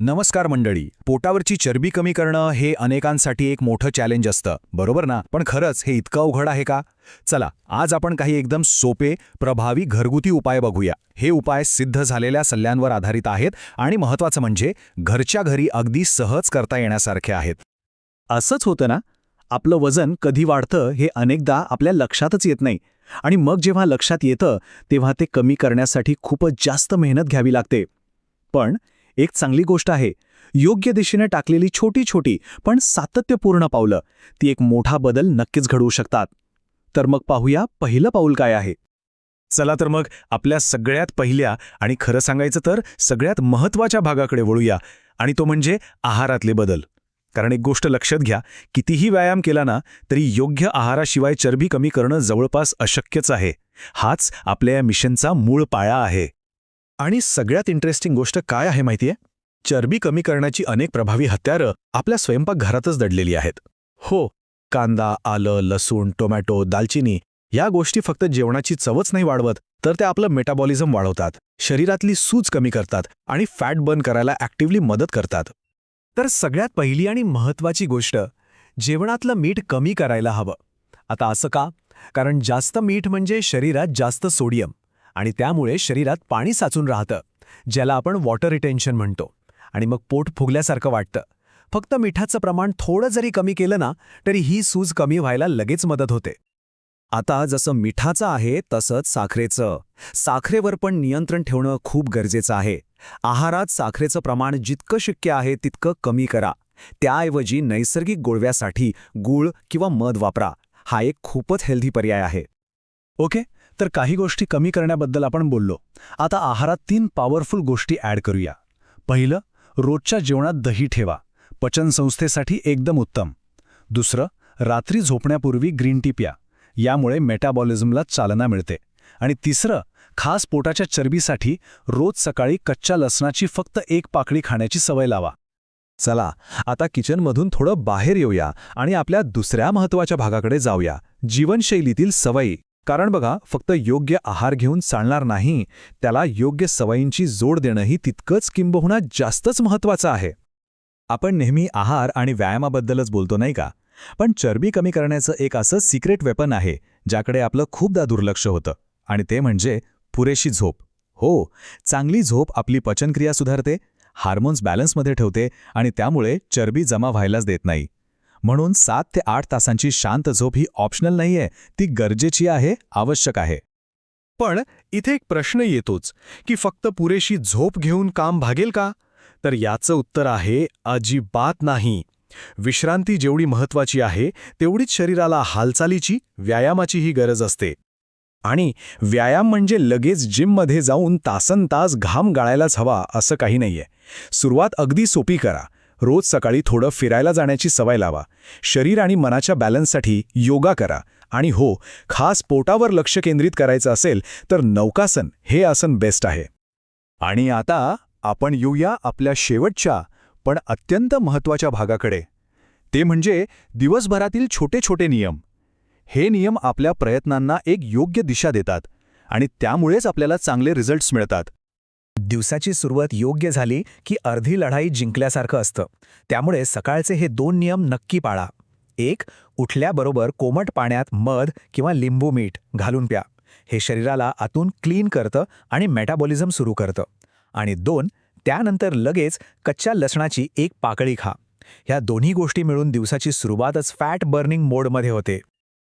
नमस्कार मंडळी. पोटावरची चरबी कमी करणं हे अनेकांसाठी एक मोठं चॅलेंज असतं. बरोबर ना? पण खरंच हे इतकं अवघड आहे का? चला आज आपण काही एकदम सोपे प्रभावी घरगुती उपाय बघूया. हे उपाय सिद्ध झालेल्या सल्ल्यांवर आधारित आहेत आणि महत्त्वाचं म्हणजे घरच्या घरी अगदी सहज करता येण्यासारखे आहेत. असंच होतं ना? आपलं वजन कधी वाढतं हे अनेकदा आपल्या लक्षातच येत नाही. आणि मग जेव्हा लक्षात येतं तेव्हा ते कमी करण्यासाठी खूपच जास्त मेहनत घ्यावी लागते. पण एक चांगली गोष्ट आहे. योग्य दिशेने टाकलेली छोटी छोटी पण सातत्यपूर्ण पावलं ती एक मोठा बदल नक्कीच घडवू शकतात. तर मग पाहूया पहिलं पाऊल काय आहे. चला तर मग आपल्या सगळ्यात पहिल्या आणि खरं सांगायचं तर सगळ्यात महत्त्वाच्या भागाकडे वळूया आणि तो म्हणजे आहारातले बदल. कारण एक गोष्ट लक्षात घ्या कितीही व्यायाम केला ना तरी योग्य आहाराशिवाय चरबी कमी करणं जवळपास अशक्यच आहे. हाच आपल्या या मिशनचा मूळ पाया आहे. आणि सगळ्यात इंटरेस्टिंग गोष्ट काय आहे माहितीये? चरबी कमी करण्याची अनेक प्रभावी हत्यारं आपल्या स्वयंपाकघरातच दडलेली आहेत. हो कांदा आलं लसूण टोमॅटो दालचिनी या गोष्टी फक्त जेवणाची चवच नाही वाढवत तर त्या आपलं मेटाबॉलिझम वाढवतात शरीरातली सूज कमी करतात आणि फॅट बर्न करायला ॲक्टिव्हली मदत करतात. तर सगळ्यात पहिली आणि महत्त्वाची गोष्ट जेवणातलं मीठ कमी करायला हवं. आता असं का? कारण जास्त मीठ म्हणजे शरीरात जास्त सोडियम. आणि त्यामुळे शरीरात पाणी साचून राहतं ज्याला आपण वॉटर रिटेन्शन म्हणतो. आणि मग पोट फुगल्यासारखं वाटतं. फक्त मिठाचं प्रमाण थोडं जरी कमी केलं ना तरी ही सूज कमी व्हायला लगेच मदत होते. आता जसं मिठाचं आहे तसंच साखरेचं. साखरेवर पण नियंत्रण ठेवणं खूप गरजेचं आहे. आहारात साखरेचं प्रमाण जितकं शक्य आहे तितकं कमी करा. त्याऐवजी नैसर्गिक गोळव्यासाठी गूळ किंवा मध वापरा. हा एक खूपच हेल्दी पर्याय आहे. ओके? तर काही गोष्टी कमी करण्याबद्दल आपण बोललो. आता आहारात तीन पॉवरफुल गोष्टी ॲड करूया. पहिलं रोजच्या जेवणात दही ठेवा. पचनसंस्थेसाठी एकदम उत्तम. दुसरं रात्री झोपण्यापूर्वी ग्रीन टी प्या. यामुळे मेटाबॉलिझमला चालना मिळते. आणि तिसरं खास पोटाच्या चरबीसाठी रोज सकाळी कच्च्या लसणाची फक्त एक पाकळी खाण्याची सवय लावा. चला आता किचनमधून थोडं बाहेर येऊया आणि आपल्या दुसऱ्या महत्त्वाच्या भागाकडे जाऊया. जीवनशैलीतील सवयी. कारण बघा फक्त योग्य आहार घेऊन चालणार नाही त्याला योग्य सवयींची जोड देणंही तितकंच किंबहुना जास्तच महत्त्वाचं आहे. आपण नेहमी आहार आणि व्यायामाबद्दलच बोलतो नाही का? पण चरबी कमी करण्याचं एक असं सिक्रेट वेपन आहे ज्याकडे आपलं खूपदा दुर्लक्ष होतं. आणि ते म्हणजे पुरेशी झोप. हो चांगली झोप आपली पचनक्रिया सुधारते हार्मोन्स बॅलन्समध्ये ठेवते आणि त्यामुळे चरबी जमा व्हायलाच देत नाही. म्हणून सात ते आठ तासांची शांत झोप ही ऑप्शनल नाहीये. ती गरजेची आहे आवश्यक आहे. पण इथे एक प्रश्न येतोच की फक्त पुरेशी झोप घेऊन काम भागेल का? तर याचं उत्तर आहे अजिबात नाही. विश्रांती जेवढी महत्वाची आहे तेवढीच शरीराला हालचालीची व्यायामाचीही गरज असते. आणि व्यायाम म्हणजे लगेच जिममध्ये जाऊन तासन तास घाम गाळायलाच हवा असं काही नाहीये. सुरुवात अगदी सोपी करा. रोज सकाळी थोडं फिरायला जाण्याची सवय लावा. शरीर आणि मनाच्या बॅलन्ससाठी योगा करा. आणि हो खास पोटावर लक्ष केंद्रित करायचं असेल तर नौकासन हे आसन बेस्ट आहे. आणि आता आपण येऊया आपल्या शेवटच्या पण अत्यंत महत्त्वाच्या भागाकडे. ते म्हणजे दिवसभरातील छोटे छोटे नियम. हे नियम आपल्या प्रयत्नांना एक योग्य दिशा देतात आणि त्यामुळेच आपल्याला चांगले रिझल्ट्स मिळतात. दिवसाची सुरुवात योग्य झाली की अर्धी लढाई जिंकल्यासारखं असतं. त्यामुळे सकाळचे हे दोन नियम नक्की पाळा. एक उठल्याबरोबर कोमट पाण्यात मध किंवा लिंबू मीठ घालून प्या. हे शरीराला आतून क्लीन करतं आणि मेटाबॉलिझम सुरू करतं. आणि दोन त्यानंतर लगेच कच्च्या लसणाची एक पाकळी खा. ह्या दोन्ही गोष्टी मिळून दिवसाची सुरुवातच फॅट बर्निंग मोडमध्ये होते.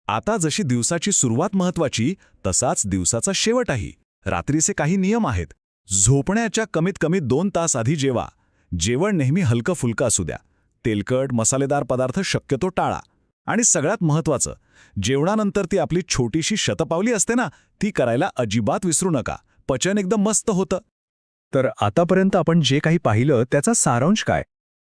आता जशी दिवसाची सुरुवात महत्वाची तसाच दिवसाचा शेवटही. रात्रीचे काही नियम आहेत. झोपण्याच्या कमीत कमी दोन तास आधी जेवा. जेवण नेहमी हलकं फुलकं असू द्या. तेलकट मसालेदार पदार्थ शक्यतो टाळा. आणि सगळ्यात महत्वाचं जेवणानंतर ती आपली छोटीशी शतपावली असते ना ती करायला अजिबात विसरू नका. पचन एकदम मस्त होतं. तर आतापर्यंत आपण जे काही पाहिलं त्याचा सारांश काय?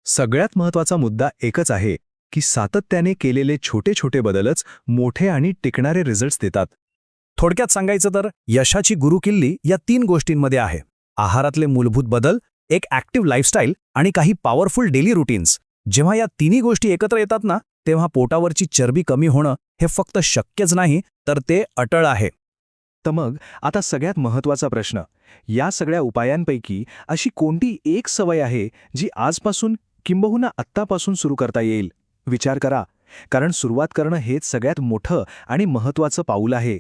सगळ्यात महत्त्वाचा मुद्दा एकच आहे की सातत्याने केलेले छोटे छोटे बदलच मोठे आणि टिकणारे रिझल्ट्स देतात. थोडक्यात सांगायचं तर यशाची गुरुकिल्ली या तीन गोष्टींमध्ये आहे. आहारातले मूलभूत बदल एक ॲक्टिव्ह लाईफस्टाईल आणि काही पॉवरफुल डेली रुटीन्स. जेव्हा या तिन्ही गोष्टी एकत्र येतात ना तेव्हा पोटावरची चरबी कमी होणं हे फक्त शक्यच नाही तर ते अटळ आहे. तर मग आता सगळ्यात महत्त्वाचा प्रश्न. या सगळ्या उपायांपैकी अशी कोणती एक सवय आहे जी आजपासून किंबहुना आत्तापासून सुरू करता येईल? विचार करा. कारण सुरुवात करणं हेच सगळ्यात मोठं आणि महत्त्वाचं पाऊल आहे.